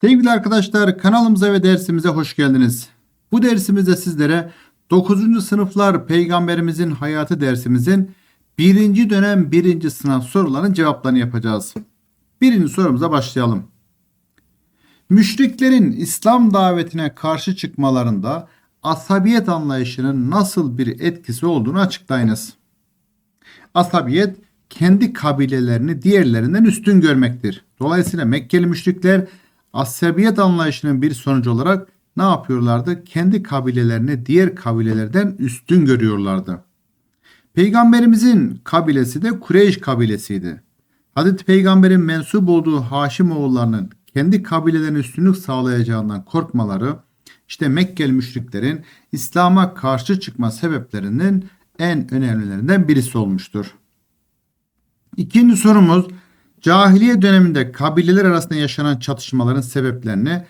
Sevgili arkadaşlar kanalımıza ve dersimize hoş geldiniz. Bu dersimizde sizlere 9. sınıflar peygamberimizin hayatı dersimizin 1. dönem 1. sınav sorularının cevaplarını yapacağız. Birinci sorumuza başlayalım. Müşriklerin İslam davetine karşı çıkmalarında asabiyet anlayışının nasıl bir etkisi olduğunu açıklayınız. Asabiyet kendi kabilelerini diğerlerinden üstün görmektir. Dolayısıyla Mekkeli müşrikler asabiyet anlayışının bir sonucu olarak ne yapıyorlardı? Kendi kabilelerini diğer kabilelerden üstün görüyorlardı. Peygamberimizin kabilesi de Kureyş kabilesiydi. Hazreti Peygamber'in mensup olduğu Haşim oğullarının kendi kabilelerine üstünlük sağlayacağından korkmaları işte Mekkeli müşriklerin İslam'a karşı çıkma sebeplerinin en önemlilerinden birisi olmuştur. İkinci sorumuz cahiliye döneminde kabileler arasında yaşanan çatışmaların sebeplerini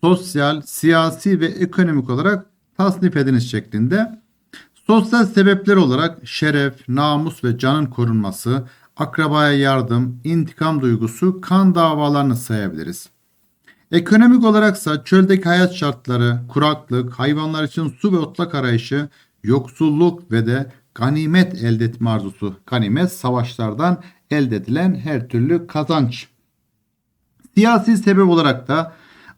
sosyal, siyasi ve ekonomik olarak tasnif ediniz şeklinde. Sosyal sebepler olarak şeref, namus ve canın korunması, akrabaya yardım, intikam duygusu, kan davalarını sayabiliriz. Ekonomik olaraksa çöldeki hayat şartları, kuraklık, hayvanlar için su ve otlak arayışı, yoksulluk ve de ganimet elde etme arzusu. Ganimet savaşlardan elde edilen her türlü kazanç. Siyasi sebep olarak da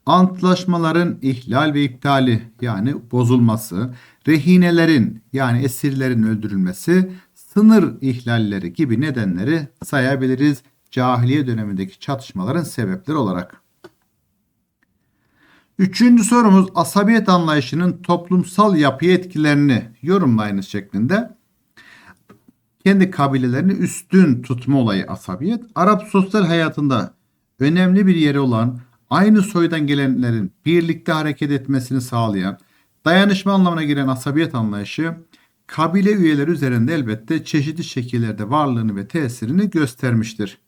antlaşmaların ihlal ve iptali yani bozulması, rehinelerin yani esirlerin öldürülmesi, sınır ihlalleri gibi nedenleri sayabiliriz cahiliye dönemindeki çatışmaların sebepleri olarak. Üçüncü sorumuz asabiyet anlayışının toplumsal yapıya etkilerini yorumlayınız şeklinde. Kendi kabilelerini üstün tutma olayı asabiyet. Arap sosyal hayatında önemli bir yeri olan aynı soydan gelenlerin birlikte hareket etmesini sağlayan dayanışma anlamına giren asabiyet anlayışı kabile üyeleri üzerinde elbette çeşitli şekillerde varlığını ve tesirini göstermiştir.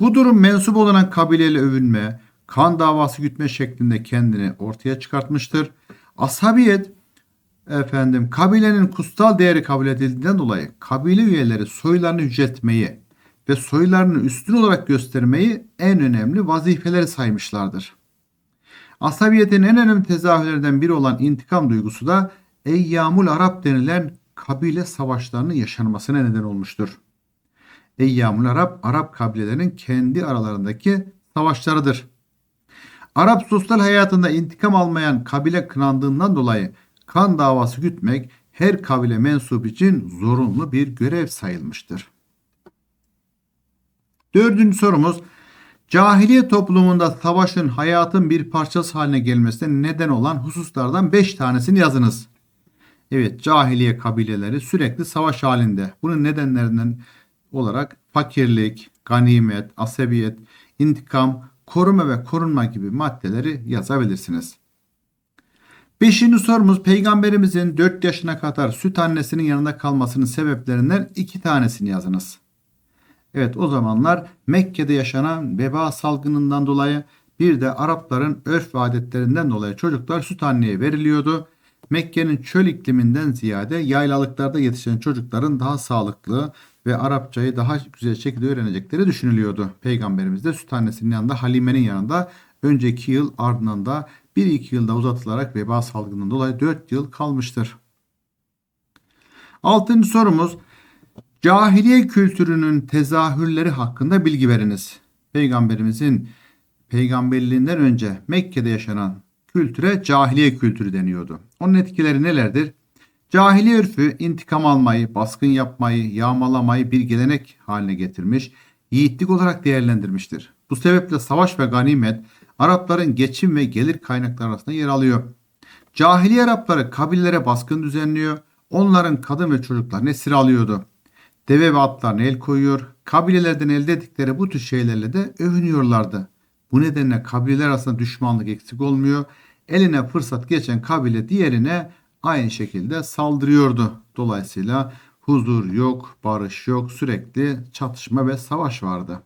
Bu durum mensup olan kabileyle övünme, kan davası gütme şeklinde kendini ortaya çıkartmıştır. Asabiyet efendim kabilenin kutsal değeri kabul edildiğinden dolayı kabile üyeleri soylarını yüceltmeyi ve soylarını üstün olarak göstermeyi en önemli vazifeleri saymışlardır. Asabiyetin en önemli tezahürlerinden biri olan intikam duygusu da Eyyamul Arap denilen kabile savaşlarının yaşanmasına neden olmuştur. Eyyamul Arap, Arap kabilelerinin kendi aralarındaki savaşlarıdır. Arap sosyal hayatında intikam almayan kabile kınandığından dolayı kan davası gütmek her kabile mensup için zorunlu bir görev sayılmıştır. Dördüncü sorumuz cahiliye toplumunda savaşın hayatın bir parçası haline gelmesine neden olan hususlardan 5 tanesini yazınız. Evet cahiliye kabileleri sürekli savaş halinde. Bunun nedenlerinden olarak fakirlik, ganimet, asebiyet, intikam, koruma ve korunma gibi maddeleri yazabilirsiniz. Beşinci sorumuz peygamberimizin 4 yaşına kadar süt annesinin yanında kalmasının sebeplerinden iki tanesini yazınız. Evet o zamanlar Mekke'de yaşanan veba salgınından dolayı bir de Arapların örf ve adetlerinden dolayı çocuklar süt anneye veriliyordu. Mekke'nin çöl ikliminden ziyade yaylalıklarda yetişen çocukların daha sağlıklı ve Arapçayı daha güzel şekilde öğrenecekleri düşünülüyordu. Peygamberimiz de süt annesinin yanında Halime'nin yanında önceki yıl ardından da 1-2 yılda uzatılarak veba salgından dolayı 4 yıl kalmıştır. Altıncı sorumuz cahiliye kültürünün tezahürleri hakkında bilgi veriniz. Peygamberimizin peygamberliğinden önce Mekke'de yaşanan kültüre cahiliye kültürü deniyordu. Onun etkileri nelerdir? Cahiliye örfü intikam almayı, baskın yapmayı, yağmalamayı bir gelenek haline getirmiş, yiğitlik olarak değerlendirmiştir. Bu sebeple savaş ve ganimet Arapların geçim ve gelir kaynakları arasında yer alıyor. Cahiliye Arapları kabilelere baskın düzenliyor, onların kadın ve çocuklarını esir alıyordu. Deve ve atlarına el koyuyor, kabilelerden elde ettikleri bu tür şeylerle de övünüyorlardı. Bu nedenle kabileler arasında düşmanlık eksik olmuyor. Eline fırsat geçen kabile diğerine aynı şekilde saldırıyordu. Dolayısıyla huzur yok, barış yok, sürekli çatışma ve savaş vardı.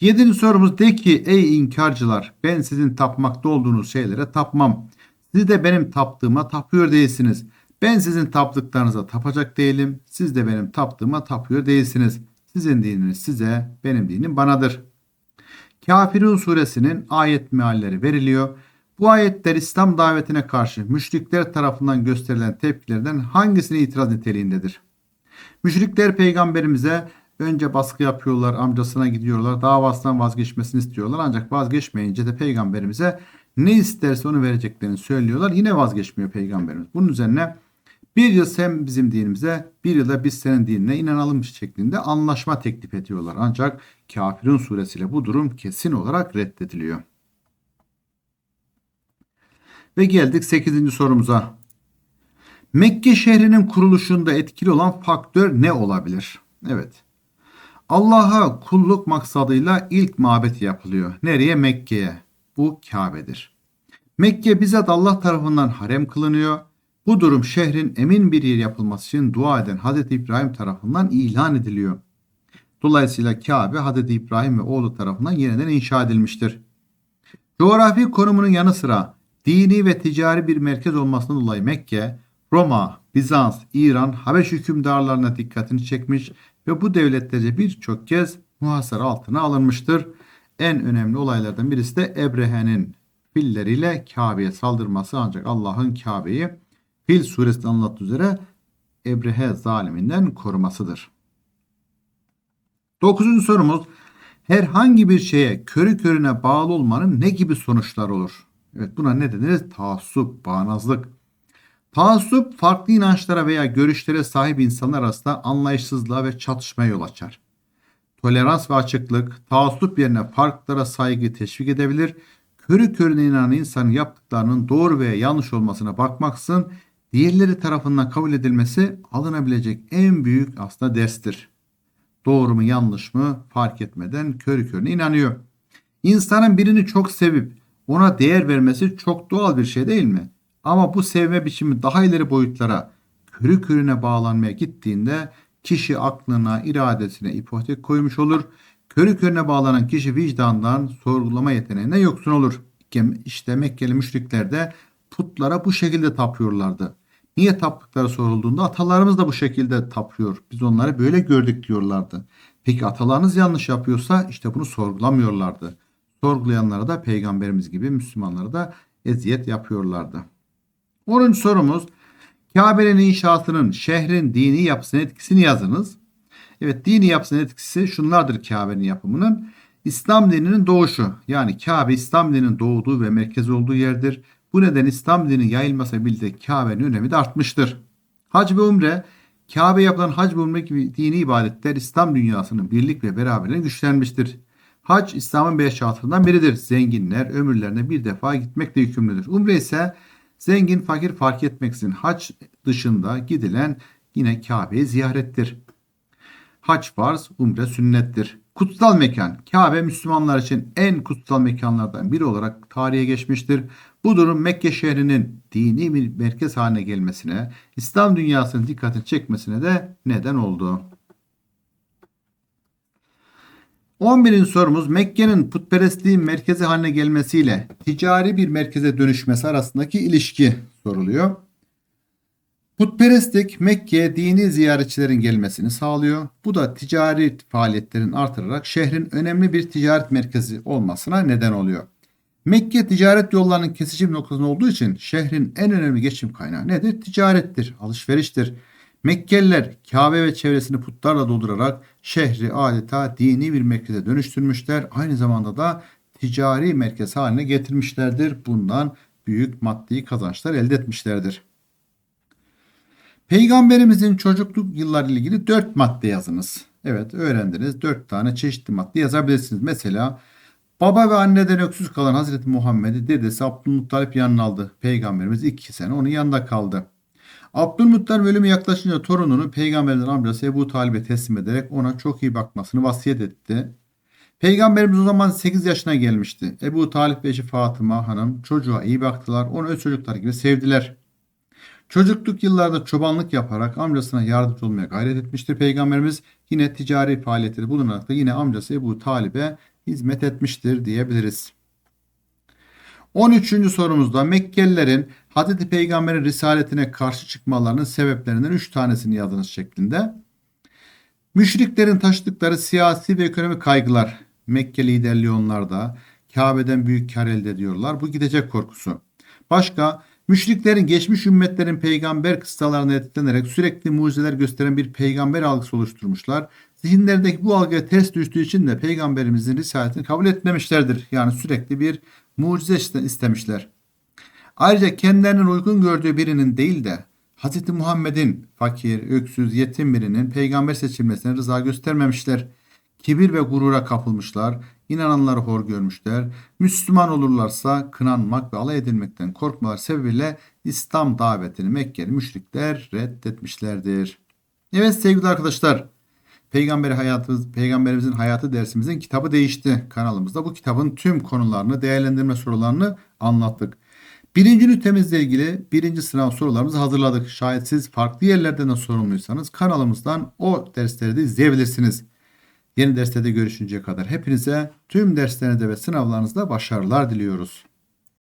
Yedinci sorumuz de ki ey inkarcılar ben sizin tapmakta olduğunuz şeylere tapmam. Siz de benim taptığıma tapıyor değilsiniz. Ben sizin taptıklarınıza tapacak değilim. Siz de benim taptığıma tapıyor değilsiniz. Sizin dininiz size, benim dinim banadır. Kafirun suresinin ayet mealleri veriliyor. Bu ayetler İslam davetine karşı müşrikler tarafından gösterilen tepkilerden hangisine itiraz niteliğindedir? Müşrikler peygamberimize önce baskı yapıyorlar, amcasına gidiyorlar, davasından vazgeçmesini istiyorlar. Ancak vazgeçmeyince de peygamberimize ne isterse onu vereceklerini söylüyorlar. Yine vazgeçmiyor peygamberimiz. Bunun üzerine bir yıl sen bizim dinimize, bir yılda biz senin dinine inanalım şeklinde anlaşma teklif ediyorlar. Ancak Kafirun suresiyle bu durum kesin olarak reddediliyor. Ve geldik 8. sorumuza. Mekke şehrinin kuruluşunda etkili olan faktör ne olabilir? Evet. Allah'a kulluk maksadıyla ilk mabet yapılıyor. Nereye? Mekke'ye. Bu Kabe'dir. Mekke bizzat Allah tarafından harem kılınıyor. Bu durum şehrin emin bir yer yapılması için dua eden Hazreti İbrahim tarafından ilan ediliyor. Dolayısıyla Kabe Hazreti İbrahim ve oğlu tarafından yeniden inşa edilmiştir. Coğrafi konumunun yanı sıra dini ve ticari bir merkez olmasından dolayı Mekke, Roma, Bizans, İran, Habeş hükümdarlarına dikkatini çekmiş ve bu devletlerce birçok kez muhasara altına alınmıştır. En önemli olaylardan birisi de Ebrehe'nin filleriyle Kabe'ye saldırması ancak Allah'ın Kabe'yi Fil suresinde anlattığı üzere Ebrehe zaliminden korumasıdır. Dokuzuncu sorumuz herhangi bir şeye körü körüne bağlı olmanın ne gibi sonuçlar olur? Evet buna ne deniriz? Taassup, bağnazlık. Taassup farklı inançlara veya görüşlere sahip insanlar arasında anlayışsızlığa ve çatışmaya yol açar. Tolerans ve açıklık, taassup yerine farklara saygı teşvik edebilir. Körü körüne inanan insanın yaptıklarının doğru veya yanlış olmasına bakmaksın diğerleri tarafından kabul edilmesi alınabilecek en büyük aslında derstir. Doğru mu yanlış mı fark etmeden körü körüne inanıyor. İnsanın birini çok sevip ona değer vermesi çok doğal bir şey değil mi? Ama bu sevme biçimi daha ileri boyutlara körü körüne bağlanmaya gittiğinde kişi aklına, iradesine ipotek koymuş olur. Körü körüne bağlanan kişi vicdandan sorgulama yeteneğine yoksun olur. İşte Mekkeli müşrikler de putlara bu şekilde tapıyorlardı. Niye taptıkları sorulduğunda atalarımız da bu şekilde tapıyor. Biz onları böyle gördük diyorlardı. Peki atalarınız yanlış yapıyorsa işte bunu sorgulamıyorlardı. Sorgulayanlara da peygamberimiz gibi Müslümanlara da eziyet yapıyorlardı. 10. sorumuz Kabe'nin inşaatının şehrin dini yapısına etkisini yazınız. Evet dini yapısının etkisi şunlardır Kabe'nin yapımının. İslam dininin doğuşu yani Kabe İslam dininin doğduğu ve merkez olduğu yerdir. Bu neden İslam dininin yayılması birlikte Kabe'nin önemi de artmıştır. Hac ve umre, Kabe yapılan hac ve umre gibi dini ibadetler İslam dünyasının birlik ve beraberliğini güçlenmiştir. Hac İslam'ın beş şartlarından biridir. Zenginler ömürlerine bir defa gitmekle yükümlüdür. Umre ise zengin fakir fark etmeksizin hac dışında gidilen yine Kabe'yi ziyarettir. Hac farz, umre sünnettir. Kutsal mekan. Kabe Müslümanlar için en kutsal mekanlardan biri olarak tarihe geçmiştir. Bu durum Mekke şehrinin dini bir merkez haline gelmesine, İslam dünyasının dikkatini çekmesine de neden oldu. 11. sorumuz Mekke'nin putperestliğin merkezi haline gelmesiyle ticari bir merkeze dönüşmesi arasındaki ilişki soruluyor. Putperestlik Mekke'ye dini ziyaretçilerin gelmesini sağlıyor. Bu da ticari faaliyetlerin artırarak şehrin önemli bir ticaret merkezi olmasına neden oluyor. Mekke ticaret yollarının kesici bir noktasında olduğu için şehrin en önemli geçim kaynağı nedir? Ticarettir, alışveriştir. Mekkeliler Kabe ve çevresini putlarla doldurarak şehri adeta dini bir merkeze dönüştürmüşler. Aynı zamanda da ticari merkez haline getirmişlerdir. Bundan büyük maddi kazançlar elde etmişlerdir. Peygamberimizin çocukluk yılları ile ilgili 4 madde yazınız. Evet öğrendiniz. 4 tane çeşitli madde yazabilirsiniz. Mesela baba ve anneden öksüz kalan Hazreti Muhammed'i dedesi Abdülmuttalip yanına aldı. Peygamberimiz 2 sene onun yanında kaldı. Abdülmuttalip ölümü yaklaşınca torununu peygamberin amcası Ebu Talib'e teslim ederek ona çok iyi bakmasını vasiyet etti. Peygamberimiz o zaman 8 yaşına gelmişti. Ebu Talip ve eşi Fatıma hanım çocuğa iyi baktılar. Onu öz çocuklar gibi sevdiler. Çocukluk yıllarda çobanlık yaparak amcasına yardımcı olmaya gayret etmiştir Peygamberimiz. Yine ticari faaliyetleri bulunarak da yine amcası Ebu Talib'e hizmet etmiştir diyebiliriz. 13. sorumuzda Mekkelilerin Hz. Peygamber'in risaletine karşı çıkmalarının sebeplerinden 3 tanesini yazınız şeklinde. Müşriklerin taşıdıkları siyasi ve ekonomik kaygılar Mekke liderliği onlarda. Kabe'den büyük kar elde ediyorlar. Bu gidecek korkusu. Başka müşriklerin geçmiş ümmetlerin peygamber kıssalarına etkilenerek sürekli mucizeler gösteren bir peygamber algısı oluşturmuşlar. Zihinlerindeki bu algıya ters düştüğü için de peygamberimizin risaletini kabul etmemişlerdir. Yani sürekli bir mucize iste- istemişler. Ayrıca kendilerinin uygun gördüğü birinin değil de Hz. Muhammed'in fakir, öksüz, yetim birinin peygamber seçilmesine rıza göstermemişler. Kibir ve gurura kapılmışlar. İnananları hor görmüşler. Müslüman olurlarsa kınanmak ve alay edilmekten korkmalar sebebiyle İslam davetini Mekkeli müşrikler reddetmişlerdir. Evet sevgili arkadaşlar. Peygamber hayatımız, Peygamberimizin hayatı dersimizin kitabı değişti. Kanalımızda bu kitabın tüm konularını, değerlendirme sorularını anlattık. Birinci ünitemizle ilgili birinci sınav sorularımızı hazırladık. Şayet siz farklı yerlerden de sorumluysanız kanalımızdan o dersleri de izleyebilirsiniz. Yeni derslerde görüşünceye kadar hepinize tüm derslerinizde ve sınavlarınızda başarılar diliyoruz.